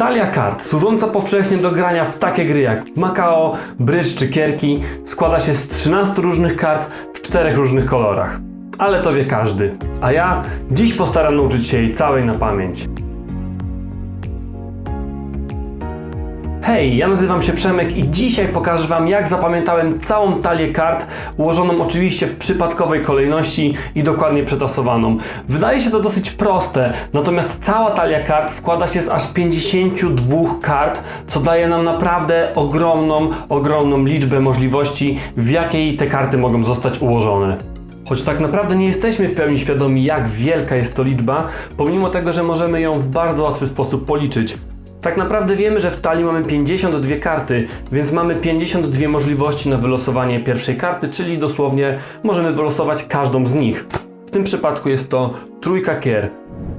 Talia kart, służąca powszechnie do grania w takie gry jak Macao, Bridge czy Kierki, składa się z 13 różnych kart w czterech różnych kolorach. Ale to wie każdy. A ja dziś postaram nauczyć się jej całej na pamięć. Hej, ja nazywam się Przemek i dzisiaj pokażę Wam jak zapamiętałem całą talię kart, ułożoną oczywiście w przypadkowej kolejności i dokładnie przetasowaną. Wydaje się to dosyć proste, natomiast cała talia kart składa się z aż 52 kart, co daje nam naprawdę ogromną, ogromną liczbę możliwości, w jakiej te karty mogą zostać ułożone. Choć tak naprawdę nie jesteśmy w pełni świadomi, jak wielka jest to liczba, pomimo tego, że możemy ją w bardzo łatwy sposób policzyć. Tak naprawdę wiemy, że w talii mamy 52 karty, więc mamy 52 możliwości na wylosowanie pierwszej karty, czyli dosłownie możemy wylosować każdą z nich. W tym przypadku jest to trójka kier.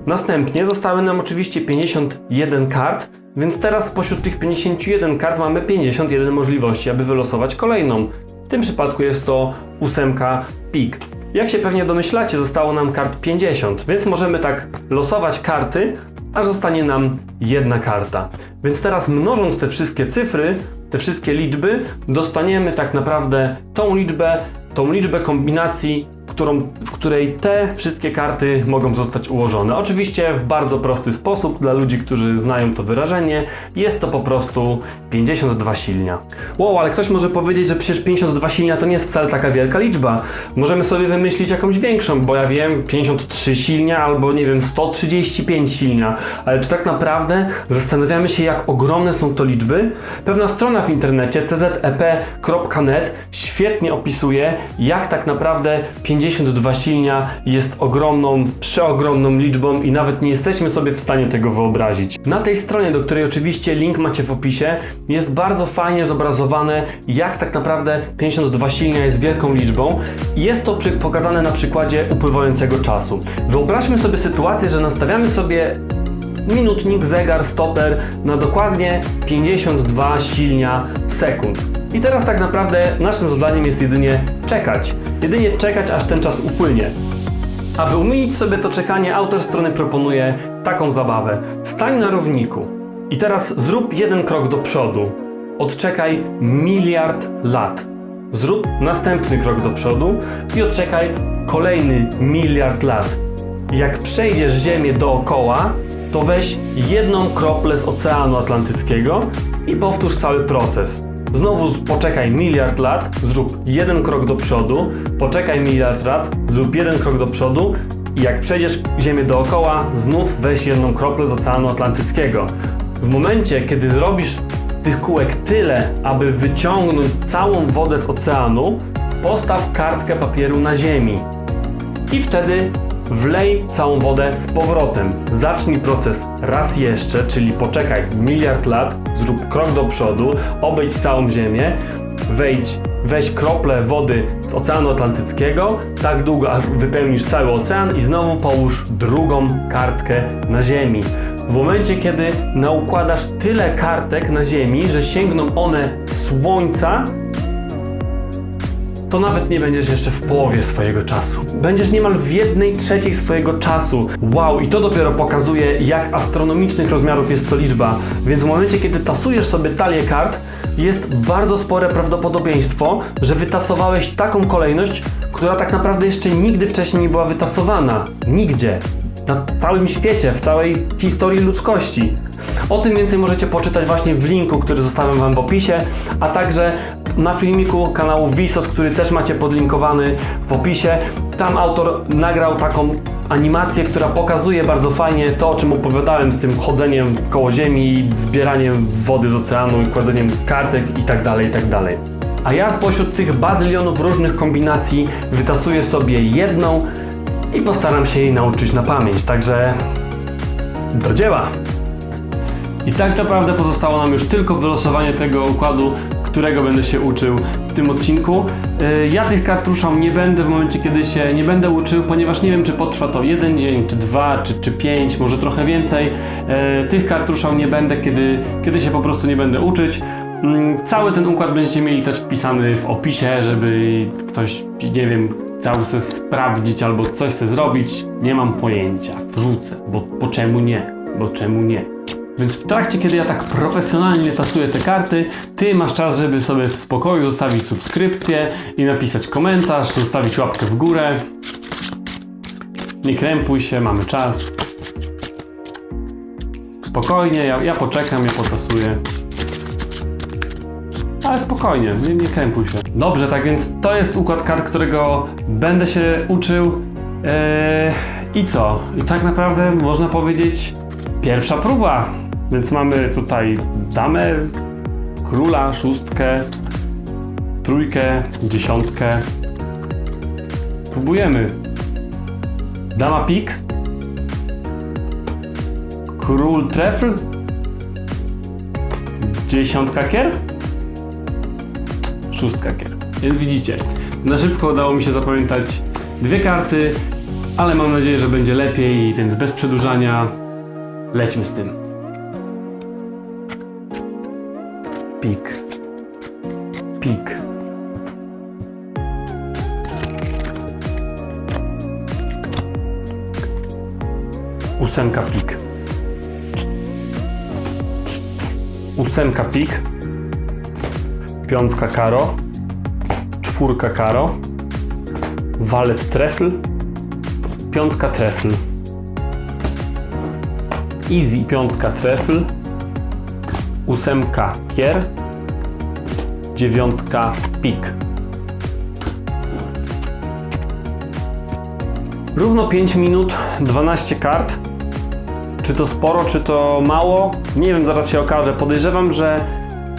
Następnie zostały nam oczywiście 51 kart, więc teraz spośród tych 51 kart mamy 51 możliwości, aby wylosować kolejną. W tym przypadku jest to ósemka pik. Jak się pewnie domyślacie, zostało nam kart 50, więc możemy tak losować karty, aż zostanie nam jedna karta. Więc teraz mnożąc te wszystkie cyfry, te wszystkie liczby, dostaniemy tak naprawdę tą liczbę, tą liczbę kombinacji, którą, w której te wszystkie karty mogą zostać ułożone. Oczywiście w bardzo prosty sposób, dla ludzi, którzy znają to wyrażenie, jest to po prostu 52 silnia. Wow, ale ktoś może powiedzieć, że przecież 52 silnia to nie jest wcale taka wielka liczba. Możemy sobie wymyślić jakąś większą, bo ja wiem, 53 silnia albo nie wiem, 135 silnia. Ale czy tak naprawdę zastanawiamy się, jak ogromne są to liczby? Pewna strona w internecie czep.net świetnie opisuje, jak tak naprawdę 52 silnia jest ogromną, przeogromną liczbą i nawet nie jesteśmy sobie w stanie tego wyobrazić. Na tej stronie, do której oczywiście link macie w opisie, jest bardzo fajnie zobrazowane, jak tak naprawdę 52 silnia jest wielką liczbą. Jest to pokazane na przykładzie upływającego czasu. Wyobraźmy sobie sytuację, że nastawiamy sobie minutnik, zegar, stoper na dokładnie 52 silnia sekund. I teraz tak naprawdę naszym zadaniem jest jedynie czekać. Jedynie czekać, aż ten czas upłynie. Aby umilić sobie to czekanie, autor strony proponuje taką zabawę. Stań na równiku i teraz zrób jeden krok do przodu. Odczekaj miliard lat. Zrób następny krok do przodu i odczekaj kolejny miliard lat. Jak przejdziesz Ziemię dookoła, to weź jedną kroplę z Oceanu Atlantyckiego i powtórz cały proces. Znowu poczekaj miliard lat, zrób jeden krok do przodu, poczekaj miliard lat, zrób jeden krok do przodu i jak przejdziesz Ziemię dookoła, znów weź jedną kroplę z Oceanu Atlantyckiego. W momencie, kiedy zrobisz tych kółek tyle, aby wyciągnąć całą wodę z oceanu, postaw kartkę papieru na ziemi i wtedy wlej całą wodę z powrotem. Zacznij proces raz jeszcze, czyli poczekaj miliard lat, zrób krok do przodu, obejdź całą Ziemię, wejdź, weź krople wody z Oceanu Atlantyckiego, tak długo aż wypełnisz cały ocean i znowu połóż drugą kartkę na Ziemi. W momencie, kiedy naukładasz tyle kartek na Ziemi, że sięgną one Słońca, to nawet nie będziesz jeszcze w połowie swojego czasu. Będziesz niemal w jednej trzeciej swojego czasu. Wow, i to dopiero pokazuje, jak astronomicznych rozmiarów jest to liczba. Więc w momencie, kiedy tasujesz sobie talię kart, jest bardzo spore prawdopodobieństwo, że wytasowałeś taką kolejność, która tak naprawdę jeszcze nigdy wcześniej nie była wytasowana. Nigdzie. Na całym świecie, w całej historii ludzkości. O tym więcej możecie poczytać właśnie w linku, który zostawiam Wam w opisie, a także na filmiku kanału Visos, który też macie podlinkowany w opisie. Tam autor nagrał taką animację, która pokazuje bardzo fajnie to, o czym opowiadałem z tym chodzeniem koło ziemi, zbieraniem wody z oceanu i kładzeniem kartek i tak dalej, i tak. A ja spośród tych bazylionów różnych kombinacji wytasuję sobie jedną i postaram się jej nauczyć na pamięć, także do dzieła! I tak naprawdę pozostało nam już tylko wylosowanie tego układu, którego będę się uczył w tym odcinku. Yy, Ja tych kart ruszał nie będę w momencie, kiedy się nie będę uczył, ponieważ nie wiem, czy potrwa to jeden dzień, czy dwa, czy, czy pięć, może trochę więcej. Yy, Tych kart ruszał nie będę, kiedy, kiedy się po prostu nie będę uczyć. Mm, Cały ten układ będziecie mieli też wpisany w opisie, żeby ktoś, nie wiem, chciał sobie sprawdzić albo coś sobie zrobić. Nie mam pojęcia. Wrzucę, bo po czemu nie? Bo czemu nie? Więc w trakcie, kiedy ja tak profesjonalnie tasuję te karty, ty masz czas, żeby sobie w spokoju zostawić subskrypcję i napisać komentarz, zostawić łapkę w górę. Nie krępuj się, mamy czas. Spokojnie, ja, ja poczekam, ja potasuję. Ale spokojnie, nie, nie krępuj się. Dobrze, tak więc to jest układ kart, którego będę się uczył. Eee, I co? I tak naprawdę można powiedzieć pierwsza próba. Więc mamy tutaj damę, króla, szóstkę, trójkę, dziesiątkę. Próbujemy. Dama pik. Król trefl. Dziesiątka kier. Szóstka kier. Więc widzicie, na szybko udało mi się zapamiętać dwie karty, ale mam nadzieję, że będzie lepiej, więc bez przedłużania lećmy z tym. Pik. Pik. Ósemka pik. Ósemka pik. Piątka karo. Czwórka karo. Walet trefl. Piątka trefl. Easy piątka trefl. Ósemka kier. Dziewiątka pik. Równo 5 minut, 12 kart. Czy to sporo, czy to mało? Nie wiem, zaraz się okaże. Podejrzewam, że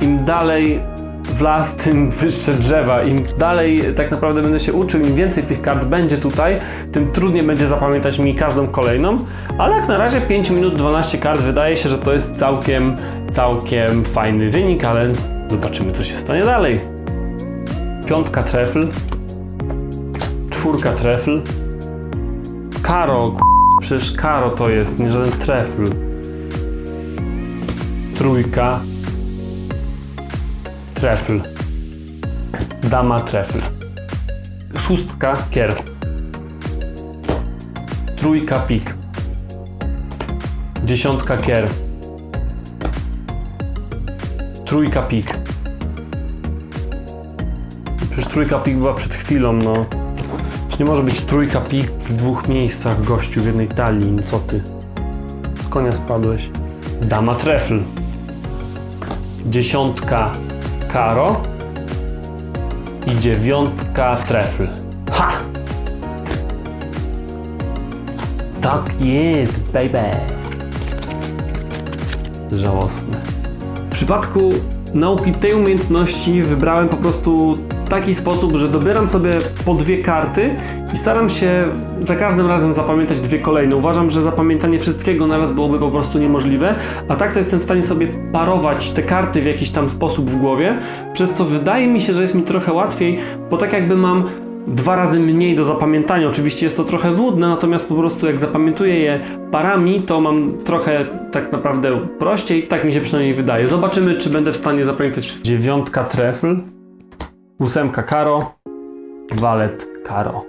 im dalej w las, tym wyższe drzewa. Im dalej tak naprawdę będę się uczył, im więcej tych kart będzie tutaj, tym trudniej będzie zapamiętać mi każdą kolejną. Ale jak na razie 5 minut 12 kart wydaje się, że to jest całkiem, całkiem fajny wynik, ale zobaczymy co się stanie dalej. Piątka trefl. Czwórka trefl. Karo, k- przecież karo to jest, nie żaden trefl. Trójka. Trefl. Dama trefl. Szóstka kier. Trójka pik. Dziesiątka kier. Trójka pik. Przecież trójka pik była przed chwilą, no. Przecież nie może być trójka pik w dwóch miejscach, gościu, w jednej talii. No co ty? Z konia spadłeś. Dama trefl. Dziesiątka karo. I dziewiątka trefl. Ha! Tak jest, baby. Żałosne. Przypadku nauki tej umiejętności wybrałem po prostu taki sposób, że dobieram sobie po dwie karty i staram się za każdym razem zapamiętać dwie kolejne. Uważam, że zapamiętanie wszystkiego naraz byłoby po prostu niemożliwe, a tak to jestem w stanie sobie parować te karty w jakiś tam sposób w głowie, przez co wydaje mi się, że jest mi trochę łatwiej, bo tak jakby mam dwa razy mniej do zapamiętania. Oczywiście jest to trochę złudne, natomiast po prostu jak zapamiętuję je parami, to mam trochę tak naprawdę prościej, tak mi się przynajmniej wydaje. Zobaczymy, czy będę w stanie zapamiętać wszystko. Dziewiątka trefl, ósemka karo, walet karo.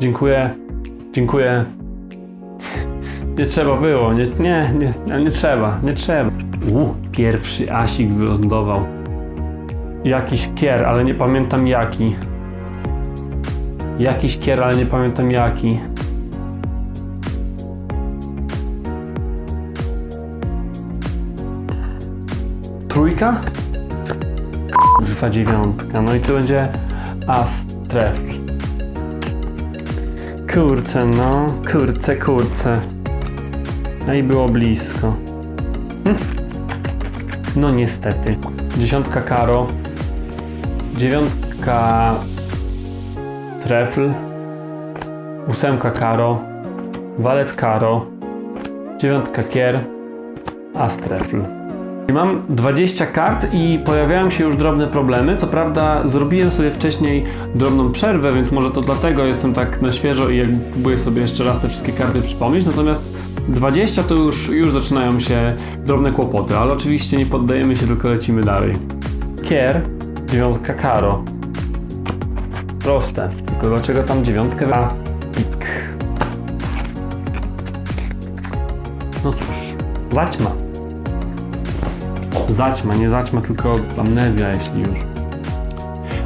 Dziękuję, dziękuję. Nie trzeba było, nie, nie, nie, nie trzeba, nie trzeba. U, pierwszy asik wylądował. Jakiś kier, ale nie pamiętam jaki. Jakiś kier, ale nie pamiętam jaki. Trójka? Kurwa dziewiątka. No i tu będzie as trefl. Kurczę, no. Kurczę, kurczę. No i było blisko. Hm. No niestety. Dziesiątka karo. Dziewiątka trefl. Ósemka karo. Walec karo. Dziewiątka kier. As trefl. Mam 20 kart i pojawiają się już drobne problemy. Co prawda zrobiłem sobie wcześniej drobną przerwę, więc może to dlatego jestem tak na świeżo i próbuję sobie jeszcze raz te wszystkie karty przypomnieć. Natomiast 20 to już, już zaczynają się drobne kłopoty, ale oczywiście nie poddajemy się, tylko lecimy dalej. Kier, dziewiątka Karo. Proste, tylko dlaczego tam dziewiątkę A, pik. No cóż, zaćma. Zaćma, nie zaćma, tylko amnezja, jeśli już.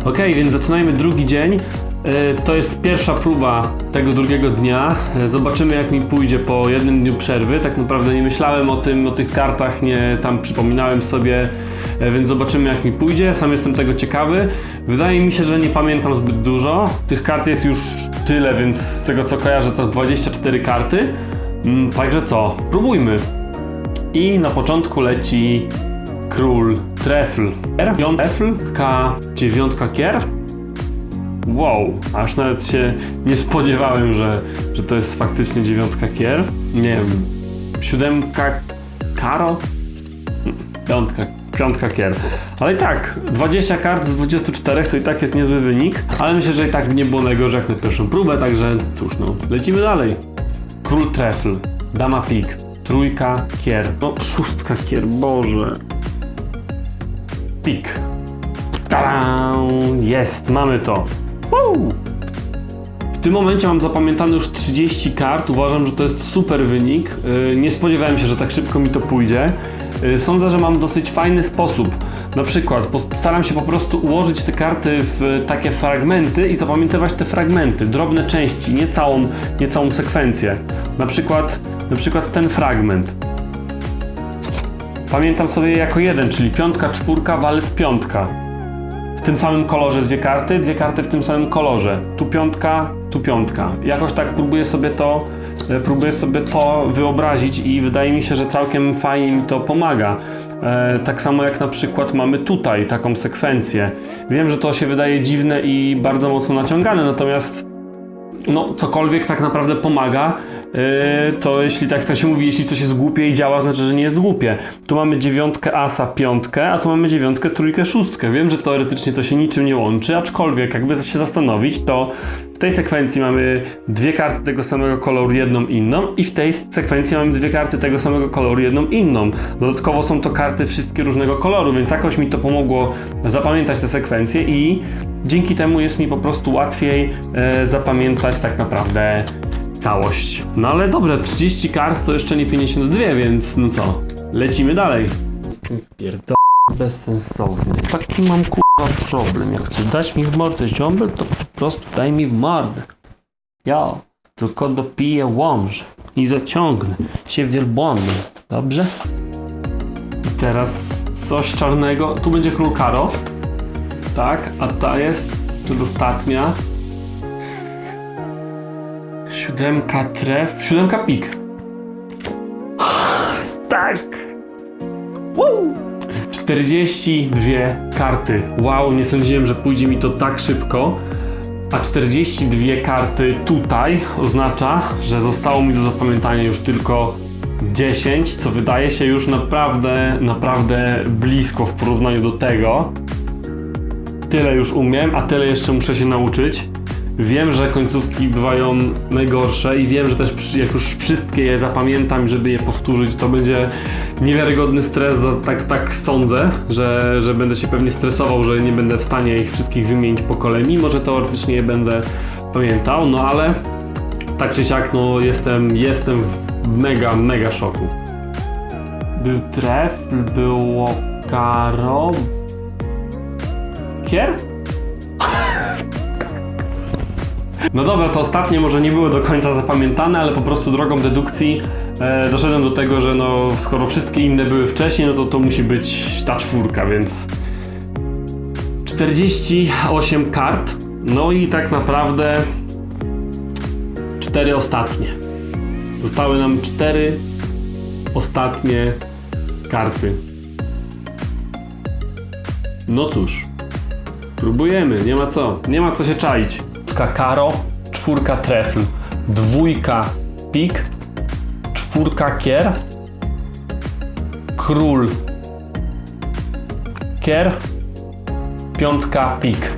Ok, więc zaczynajmy drugi dzień. E, To jest pierwsza próba tego drugiego dnia. E, Zobaczymy jak mi pójdzie po jednym dniu przerwy. Tak naprawdę nie myślałem o tym, o tych kartach, nie tam przypominałem sobie, e, więc zobaczymy jak mi pójdzie. Sam jestem tego ciekawy. Wydaje mi się, że nie pamiętam zbyt dużo. Tych kart jest już tyle, więc z tego co kojarzę to 24 karty. Mm, Także co, próbujmy. I na początku leci król trefl. R, trefl, K, dziewiątka kier. Wow, aż nawet się nie spodziewałem, że, że to jest faktycznie dziewiątka kier. Nie wiem, siódemka karo? Piątka, piątka kier. Ale i tak, 20 kart z 24 to i tak jest niezły wynik, ale myślę, że i tak nie było najgorzej jak na pierwszą próbę, także cóż no, lecimy dalej. Król trefl, dama pik, trójka kier, no szóstka kier, boże. Pik. Tada! Jest, mamy to. Woo! W tym momencie mam zapamiętane już 30 kart. Uważam, że to jest super wynik. Yy, Nie spodziewałem się, że tak szybko mi to pójdzie. Yy, Sądzę, że mam dosyć fajny sposób. Na przykład postaram się po prostu ułożyć te karty w takie fragmenty i zapamiętywać te fragmenty, drobne części, nie całą, nie całą sekwencję. Na przykład, na przykład ten fragment. Pamiętam sobie jako jeden, czyli piątka, czwórka, walet, piątka. Tym samym kolorze dwie karty, dwie karty w tym samym kolorze. Tu piątka, tu piątka. Jakoś tak próbuję sobie to, e, próbuję sobie to wyobrazić i wydaje mi się, że całkiem fajnie mi to pomaga. E, tak samo jak na przykład mamy tutaj taką sekwencję. Wiem, że to się wydaje dziwne i bardzo mocno naciągane, natomiast no, cokolwiek tak naprawdę pomaga, to jeśli tak to się mówi, jeśli coś jest głupie i działa, znaczy, że nie jest głupie. Tu mamy dziewiątkę asa, piątkę, a tu mamy dziewiątkę, trójkę, szóstkę. Wiem, że teoretycznie to się niczym nie łączy, aczkolwiek jakby się zastanowić, to w tej sekwencji mamy dwie karty tego samego koloru, jedną inną i w tej sekwencji mamy dwie karty tego samego koloru, jedną inną. Dodatkowo są to karty wszystkie różnego koloru, więc jakoś mi to pomogło zapamiętać te sekwencje i dzięki temu jest mi po prostu łatwiej e, zapamiętać tak naprawdę całość. No ale dobra, 30 kart to jeszcze nie 52, więc no co, lecimy dalej. Pierdol... bezsensowny. Taki mam kurwa problem. Jak chcesz dać mi w mordę ziombel, to po prostu daj mi w mordę. Ja tylko dopiję łomż i zaciągnę się wielbłądem. Dobrze? I teraz coś czarnego. Tu będzie król Karo. Tak, a ta jest przedostatnia. Siódemka tref. Siódemka pik. Tak! Woo! 42 karty. Wow, nie sądziłem, że pójdzie mi to tak szybko. A 42 karty tutaj oznacza, że zostało mi do zapamiętania już tylko 10, co wydaje się już naprawdę, naprawdę blisko w porównaniu do tego. Tyle już umiem, a tyle jeszcze muszę się nauczyć. Wiem, że końcówki bywają najgorsze i wiem, że też jak już wszystkie je zapamiętam, żeby je powtórzyć, to będzie niewiarygodny stres, tak, tak sądzę, że, że będę się pewnie stresował, że nie będę w stanie ich wszystkich wymienić po kolei, mimo że teoretycznie je będę pamiętał, no ale tak czy siak, no jestem, jestem w mega, mega szoku. Był tref, było karo... Kier? No dobra, to ostatnie może nie były do końca zapamiętane, ale po prostu drogą dedukcji e, doszedłem do tego, że no skoro wszystkie inne były wcześniej, no to to musi być ta czwórka, więc 48 kart, no i tak naprawdę cztery ostatnie. Zostały nam cztery ostatnie karty. No cóż, Próbujemy, nie ma co, nie ma co się czaić. Karo, czwórka trefl, dwójka pik, czwórka kier, król kier, piątka pik.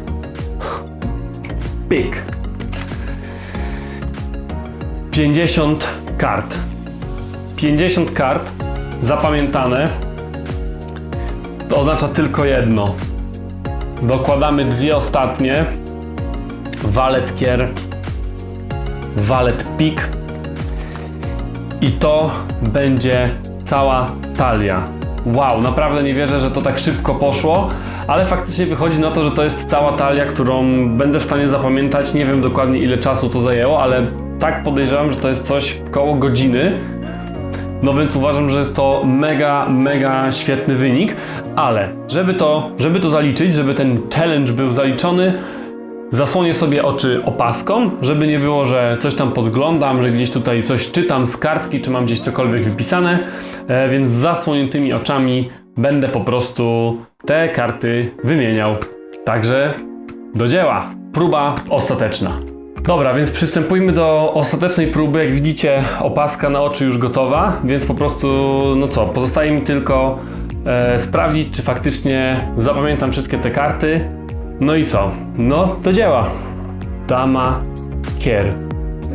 Pik. 50 kart. 50 kart zapamiętane. To oznacza tylko jedno. Dokładamy dwie ostatnie. Walet kier. Walet pik. I to będzie cała talia. Wow, naprawdę nie wierzę, że to tak szybko poszło, ale faktycznie wychodzi na to, że to jest cała talia, którą będę w stanie zapamiętać. Nie wiem dokładnie ile czasu to zajęło, ale tak podejrzewam, że to jest coś koło godziny. No więc uważam, że jest to mega, mega świetny wynik, ale żeby to, żeby to zaliczyć, żeby ten challenge był zaliczony, zasłonię sobie oczy opaską, żeby nie było, że coś tam podglądam, że gdzieś tutaj coś czytam z kartki, czy mam gdzieś cokolwiek wypisane, e, więc zasłoniętymi oczami będę po prostu te karty wymieniał. Także do dzieła. Próba ostateczna. Dobra, więc przystępujmy do ostatecznej próby. Jak widzicie, opaska na oczy już gotowa, więc po prostu, no co, pozostaje mi tylko e, sprawdzić, czy faktycznie zapamiętam wszystkie te karty. No i co? No, do dzieła. Dama kier.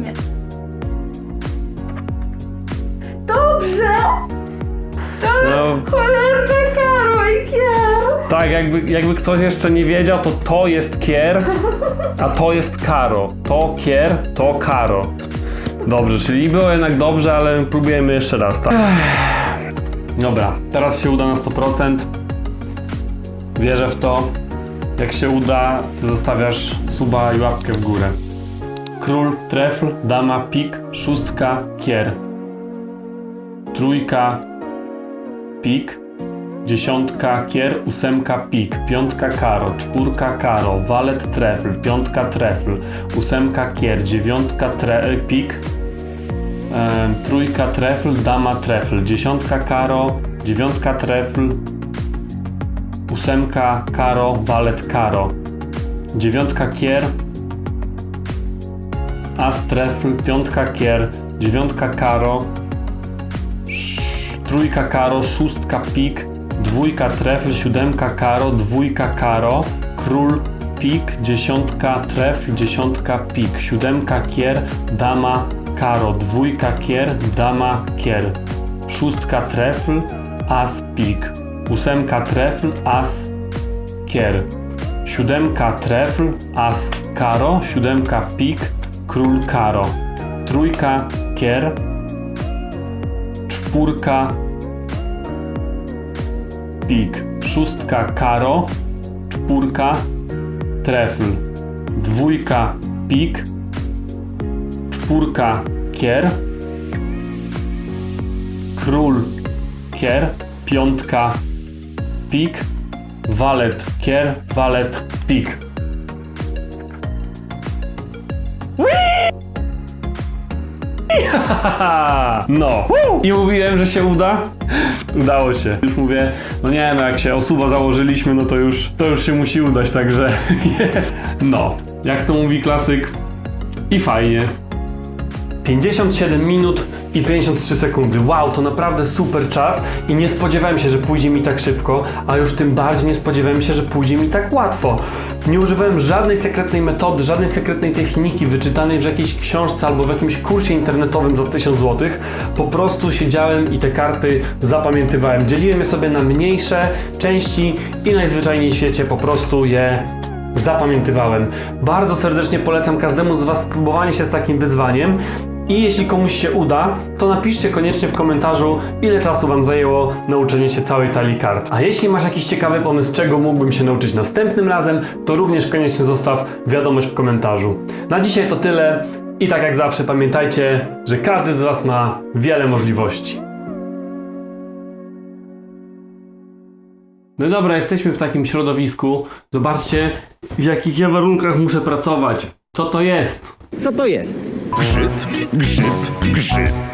Nie. Dobrze! To No. cholerne karo i kier! Tak, jakby, jakby ktoś jeszcze nie wiedział, to to jest kier, a to jest karo. To kier, to karo. Dobrze, czyli było jednak dobrze, ale próbujemy jeszcze raz, tak? Dobra, teraz się uda na 100%. Wierzę w to. Jak się uda, zostawiasz suba i łapkę w górę. Król, trefl, dama, pik, szóstka, kier. Trójka, pik, dziesiątka, kier, ósemka, pik, piątka, karo, czwórka, karo, walet, trefl, piątka, trefl, ósemka, kier, dziewiątka, tre, pik, em, trójka, trefl, dama, trefl, dziesiątka, karo, dziewiątka, trefl, ósemka, karo, walet, karo, dziewiątka, kier, as, trefl, piątka, kier, dziewiątka, karo, trójka, karo, szóstka, pik, dwójka, trefl, siódemka, karo, dwójka, karo, król, pik, dziesiątka, trefl, dziesiątka, pik, siódemka, kier, dama, karo, dwójka, kier, dama, kier, szóstka, trefl, as, pik, ósemka, trefl, as, kier, siódemka, trefl, as, karo, siódemka, pik, król, karo, trójka, kier, czwórka, pik, szóstka, karo, czwórka, trefl, dwójka, pik, czwórka, kier, król, kier, piątka, pik, walet, kier, walet, pik. No. I mówiłem, że się uda. Udało się. Już mówię, no nie no, jak się osuwa założyliśmy, no to już, to już się musi udać, także jest. No, jak to mówi klasyk. I fajnie. 57 minut i 53 sekundy. Wow, to naprawdę super czas i nie spodziewałem się, że pójdzie mi tak szybko, a już tym bardziej nie spodziewałem się, że pójdzie mi tak łatwo. Nie używałem żadnej sekretnej metody, żadnej sekretnej techniki wyczytanej w jakiejś książce albo w jakimś kursie internetowym za 1000 zł. Po prostu siedziałem i te karty zapamiętywałem. Dzieliłem je sobie na mniejsze części i najzwyczajniej w świecie po prostu je zapamiętywałem. Bardzo serdecznie polecam każdemu z Was spróbowanie się z takim wyzwaniem. I jeśli komuś się uda, to napiszcie koniecznie w komentarzu, ile czasu Wam zajęło nauczenie się całej talii kart. A jeśli masz jakiś ciekawy pomysł, czego mógłbym się nauczyć następnym razem, to również koniecznie zostaw wiadomość w komentarzu. Na dzisiaj to tyle i tak jak zawsze pamiętajcie, że każdy z Was ma wiele możliwości. No dobra, jesteśmy w takim środowisku. Zobaczcie, w jakich ja warunkach muszę pracować. Co to jest? Co to jest? Grzyb, grzyb, grzyb.